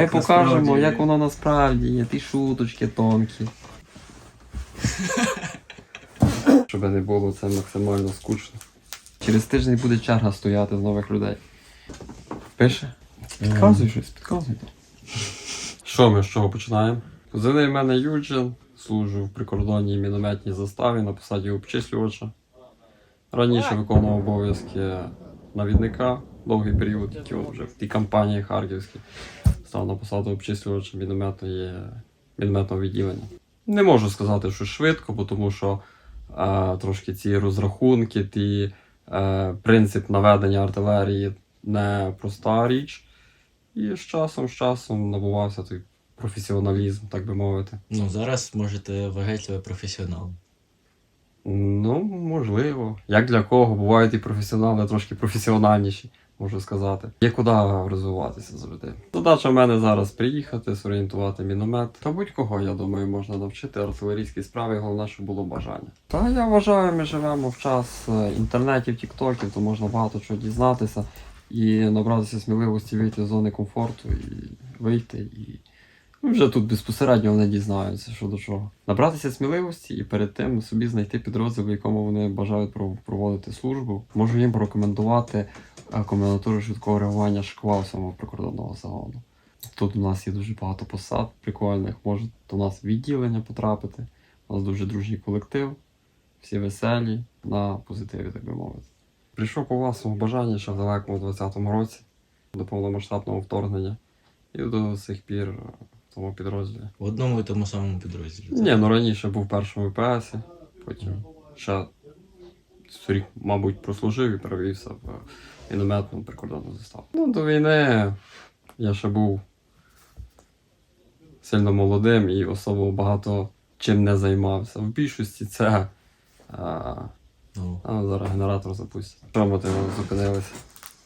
Ми покажемо, як воно насправді є, ті шуточки тонкі. Щоб не було це максимально скучно. Через тиждень буде черга стояти з нових людей. Пише? Підказуй щось, підказуй. Що ми з чого починаємо? Позивний в мене Юджин, служу в прикордонній мінометній заставі на посаді обчислювача. Раніше виконував обов'язки навідника довгий період, от вже в тій кампанії Харківській став на посаду обчислювача мінометної, мінометного відділення. Не можу сказати, що швидко, бо тому що е, трошки ці розрахунки, ті, е, принцип наведення артилерії не проста річ. І з часом, з часом набувався той професіоналізм, так би мовити. Ну, зараз можете вважати себе професіоналом. Ну, можливо. Як для кого, бувають і професіонали трошки професіональніші, можу сказати. Є куди розвиватися завжди. Задача в мене зараз приїхати, зорієнтувати міномет. Та будь-кого, я думаю, можна навчити артилерійській справі, головне, щоб було бажання. Та я вважаю, ми живемо в час е, інтернетів, тіктоків, то можна багато чого дізнатися і набратися сміливості вийти з зони комфорту і вийти і. Ну, вже тут безпосередньо вони дізнаються, що до чого. Набратися сміливості і перед тим собі знайти підрозділ, в якому вони бажають проводити службу. Можу їм порекомендувати е, комендатуру швидкого реагування шквал самого прикордонного загону. Тут у нас є дуже багато посад прикольних, можуть до нас відділення потрапити. У нас дуже дружній колектив, всі веселі, на позитиві, так би мовити. Прийшов по власному бажанню ще в далекому 20-му році до повномасштабного вторгнення. І до сих пір е, тому підрозділі. В одному і тому самому підрозділі. Ні, ну раніше був в першому ВПС, потім ще рік, мабуть, прослужив і перевівся в мінометну прикордонну заставу. Ну, до війни я ще був сильно молодим і особо багато чим не займався. В більшості це. А, Ну, а зараз генератор запустять. Чому ти зупинилися?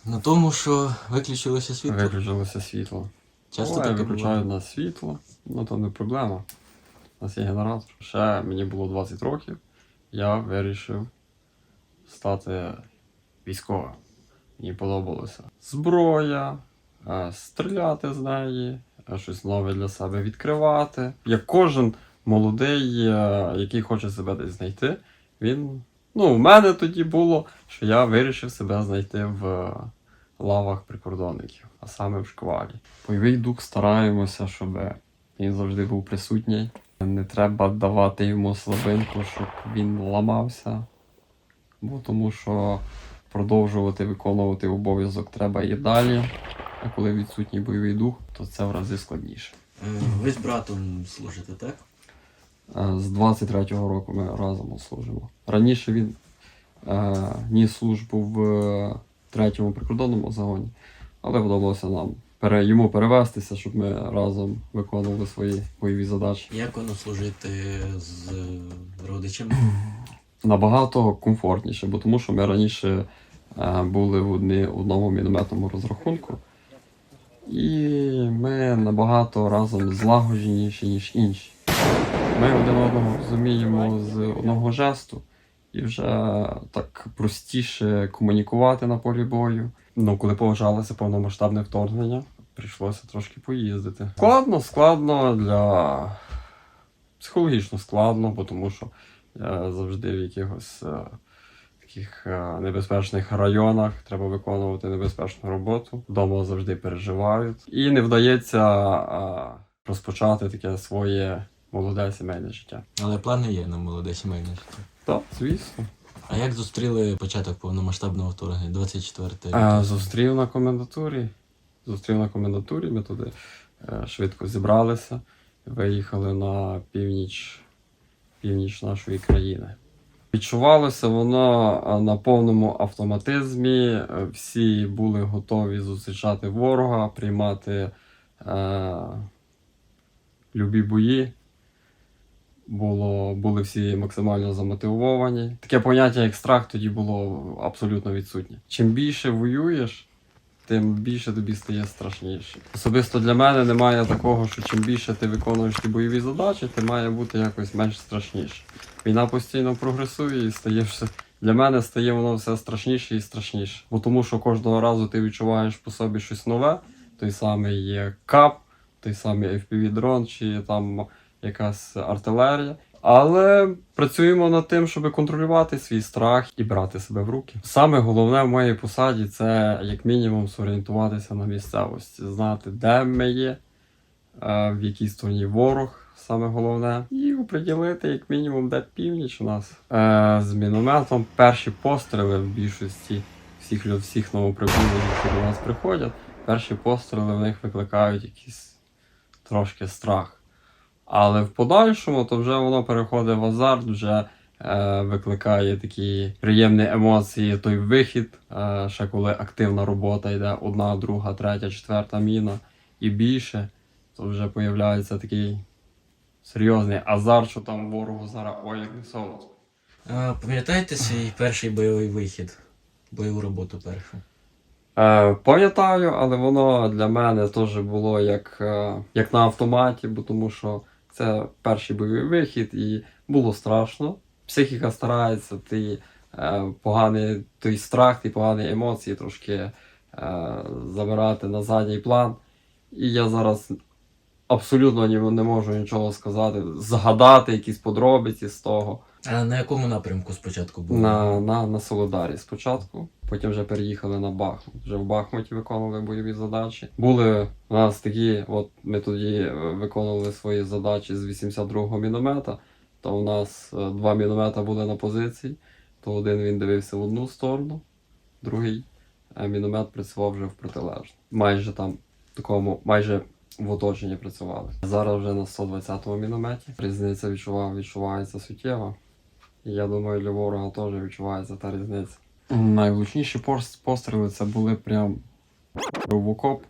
на тому, що виключилося світло. Виключилося світло. Часто таке виключають на світло, ну то не проблема. У нас є генератор. Ще мені було 20 років, я вирішив стати військовим. Мені подобалося зброя, е, стріляти з неї, е, щось нове для себе відкривати. Як кожен молодий, е, який хоче себе десь знайти, він. Ну, в мене тоді було, що я вирішив себе знайти в лавах прикордонників, а саме в шквалі. Бойовий дух стараємося, щоб він завжди був присутній. Не треба давати йому слабинку, щоб він ламався. Бо тому що продовжувати виконувати обов'язок треба і далі. А коли відсутній бойовий дух, то це в рази складніше. Е, Ви з братом служите, так? Е, З 23-го року ми разом служимо. Раніше він е, ніс службу в третьому прикордонному загоні, але вдалося нам пере, йому перевестися, щоб ми разом виконували свої бойові задачі. Як воно служити з родичами? Набагато комфортніше, бо тому що ми раніше е, були в одні, одному мінометному розрахунку, і ми набагато разом злагодженіші, ніж інші. Ми один одного розуміємо з одного жесту і вже так простіше комунікувати на полі бою. Ну, коли поважалося повномасштабне вторгнення, прийшлося трошки поїздити. Складно, складно для психологічно складно, бо тому що я завжди в якихось е, таких е, небезпечних районах треба виконувати небезпечну роботу. Вдома завжди переживають. І не вдається е, розпочати таке своє молоде сімейне життя. Але плани є на молоде сімейне життя. Так, звісно. А як зустріли початок повномасштабного вторгнення? 24 Е, зустрів на комендатурі. Зустрів на комендатурі, ми туди е, швидко зібралися, виїхали на північ, північ нашої країни. Відчувалося воно е, на повному автоматизмі. е, Всі були готові зустрічати ворога, приймати е, любі бої. Було, були всі максимально замотивовані. Таке поняття, як страх, тоді було абсолютно відсутнє. Чим більше воюєш, тим більше тобі стає страшніше. Особисто для мене немає такого, що чим більше ти виконуєш ті бойові задачі, ти має бути якось менш страшніше. Війна постійно прогресує і стає все. Для мене стає воно все страшніше і страшніше. Бо тому що кожного разу ти відчуваєш по собі щось нове, той самий є кап, той самий FPV-дрон чи там якась артилерія. Але працюємо над тим, щоб контролювати свій страх і брати себе в руки. Саме головне в моїй посаді це як мінімум зорієнтуватися на місцевості, знати, де ми є, е, в якій стороні ворог, саме головне, і оприділити як мінімум, де північ у нас. Е, З мінометом перші постріли в більшості всіх, всіх новоприбулих, які до нас приходять, перші постріли в них викликають якийсь трошки страх. Але в подальшому то вже воно переходить в азарт, вже е, викликає такі приємні емоції, той вихід, е, ще коли активна робота йде, одна, друга, третя, четверта міна і більше, то вже появляється такий серйозний азарт, що там ворогу зараз ой, як не солодко. Пам'ятаєте свій перший бойовий вихід? Бойову роботу першу? Е, пам'ятаю, але воно для мене теж було як, е, як на автоматі, бо тому що це перший бойовий вихід і було страшно. Психіка старається, ти е, поганий той страх, ти погані емоції трошки е, забирати на задній план. І я зараз абсолютно не можу нічого сказати, згадати якісь подробиці з того. А на якому напрямку спочатку був? На, на, на Солодарі спочатку, потім вже переїхали на Бахмут. Вже в Бахмуті виконували бойові задачі. Були у нас такі, от ми тоді е, виконували свої задачі з 82-го міномета. То у нас е, два міномета були на позиції. То один він дивився в одну сторону, другий е, міномет працював вже в протилежну. Майже там такому, майже в оточенні працювали. Зараз вже на 120-му мінометі. Різниця відчував, відчувається суттєво. Я думаю, для ворога теж відчувається та різниця. Найгучніші постріли це були прям в окоп.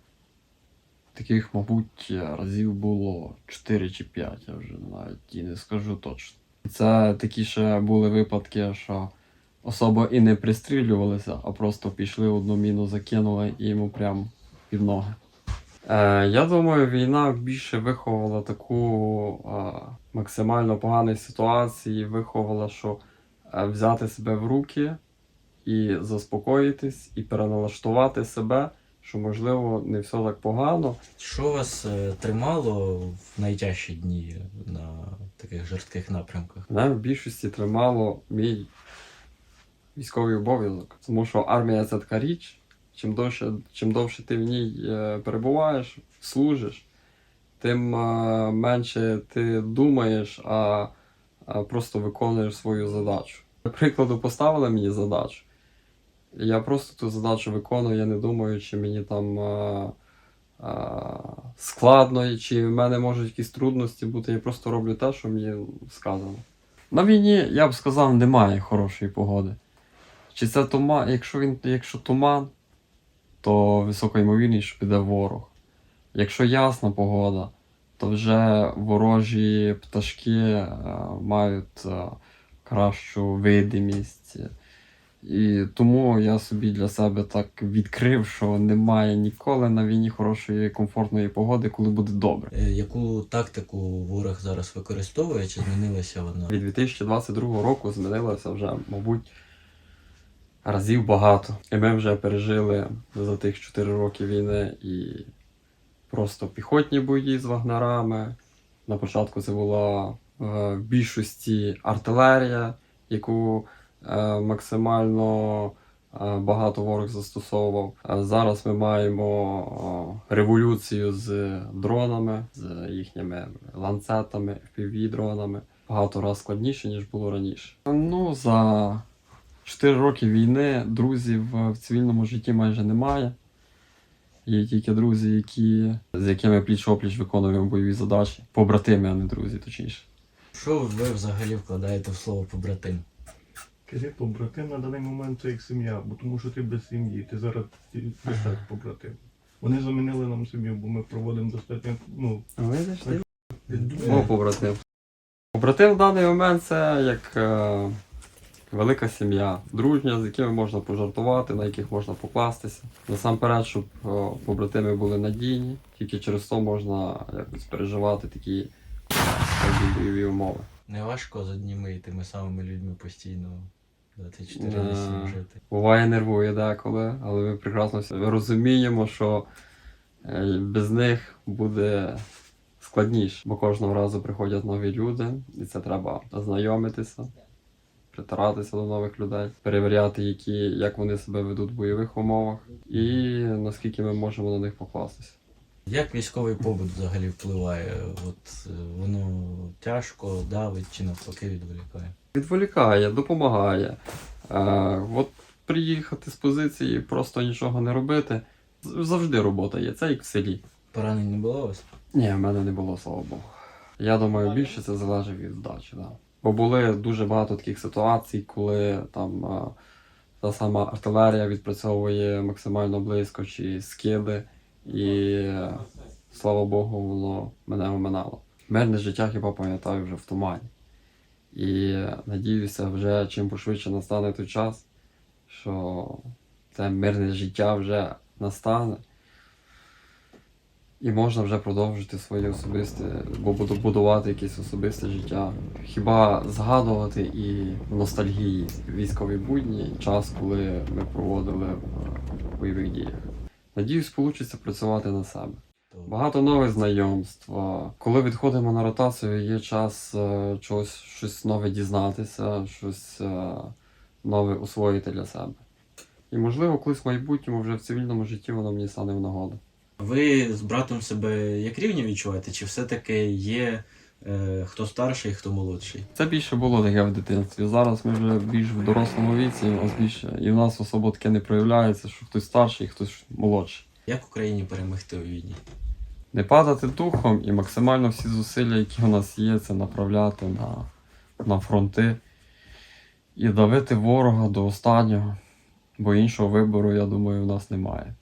Таких, мабуть, разів було 4 чи 5, я вже навіть і не скажу точно. Це такі ще були випадки, що особо і не пристрілювалися, а просто пішли одну міну, закинули і йому прямо під ноги. Е, я думаю, війна більше виховала таку е, максимально погану ситуацію, виховала, що е, взяти себе в руки і заспокоїтись, і переналаштувати себе, що можливо не все так погано. Що вас тримало в найтяжчі дні на таких жорстких напрямках? Мене в більшості тримало мій військовий обов'язок. Тому що армія це така річ. Чим довше, чим довше ти в ній е, перебуваєш, служиш, тим е, менше ти думаєш, а, а просто виконуєш свою задачу. До прикладу, поставили мені задачу. Я просто ту задачу виконую, я не думаю, чи мені там е, е, складно, чи в мене можуть якісь трудності бути. Я просто роблю те, що мені сказано. На війні, я б сказав, немає хорошої погоди. Чи це туман, якщо він, якщо туман, то висока ймовірність, що піде ворог. Якщо ясна погода, то вже ворожі пташки е, мають е, кращу видимість. І тому я собі для себе так відкрив, що немає ніколи на війні хорошої комфортної погоди, коли буде добре. Е, Яку тактику ворог зараз використовує, чи змінилася вона? Від 2022 року змінилося вже, мабуть, разів багато. І ми вже пережили за тих 4 роки війни і просто піхотні бої з вагнерами. На початку це була е, в більшості артилерія, яку е, максимально е, багато ворог застосовував. Зараз ми маємо революцію з дронами, з їхніми ланцетами, FPV-дронами. Багато разів складніше, ніж було раніше. Ну, за 4 роки війни друзів в цивільному житті майже немає. Є тільки друзі, які, з якими пліч-опліч виконуємо бойові задачі. Побратими, а не друзі, точніше. Що ви взагалі вкладаєте в слово побратим? Кажи, побратим на даний момент це як сім'я, бо тому що ти без сім'ї, ти зараз так побратим. Вони замінили нам сім'ю, бо ми проводимо достатньо, ну, Видиш, ти? ти- побратим. Побратим в даний момент це як е, велика сім'я, дружня, з якими можна пожартувати, на яких можна покластися. Насамперед, щоб о, побратими були надійні, тільки через то можна якось переживати такі бойові умови. Не важко з одніми і тими самими людьми постійно 24 Да. на 7 жити. Буває нервує деколи, але ми прекрасно розуміємо, що Е, Без них буде складніше, бо кожного разу приходять нові люди, і це треба знайомитися, притиратися до нових людей, перевіряти, які, як вони себе ведуть в бойових умовах, і наскільки ми можемо на них покластися. Як військовий побут взагалі впливає? От е, воно тяжко, давить чи навпаки відволікає? Відволікає, допомагає. Е, от приїхати з позиції, просто нічого не робити. Завжди робота є, це як в селі. Поранень не було у вас? Ні, в мене не було, слава Богу. Я думаю, більше це залежить від здачі. Да. Бо були дуже багато таких ситуацій, коли там а, та сама артилерія відпрацьовує максимально близько чи скиди, і е, слава Богу, воно мене оминало. Мирне життя хіба пам'ятаю вже в тумані. І е, надіюся, вже чим пошвидше настане той час, що це мирне життя вже настане. І можна вже продовжити своє особисте, бо буду будувати якесь особисте життя. Хіба згадувати і ностальгії військові будні, час, коли ми проводили в бойових діях. Надіюсь, вийде працювати на себе. Багато нових знайомств. Коли відходимо на ротацію, є час е, чогось, щось нове дізнатися, щось е, нове освоїти для себе. І можливо, колись в майбутньому вже в цивільному житті воно мені стане в нагоду. Ви з братом себе як рівні відчуваєте? Чи все-таки є е, хто старший, хто молодший? Це більше було таке в дитинстві. Зараз ми вже більш в дорослому віці, у нас більше, і в нас особо таке не проявляється, що хтось старший, хтось молодший. Як Україні перемогти у війні? Не падати духом і максимально всі зусилля, які у нас є, це направляти на, на фронти і давити ворога до останнього. Бо іншого вибору, я думаю, в нас немає.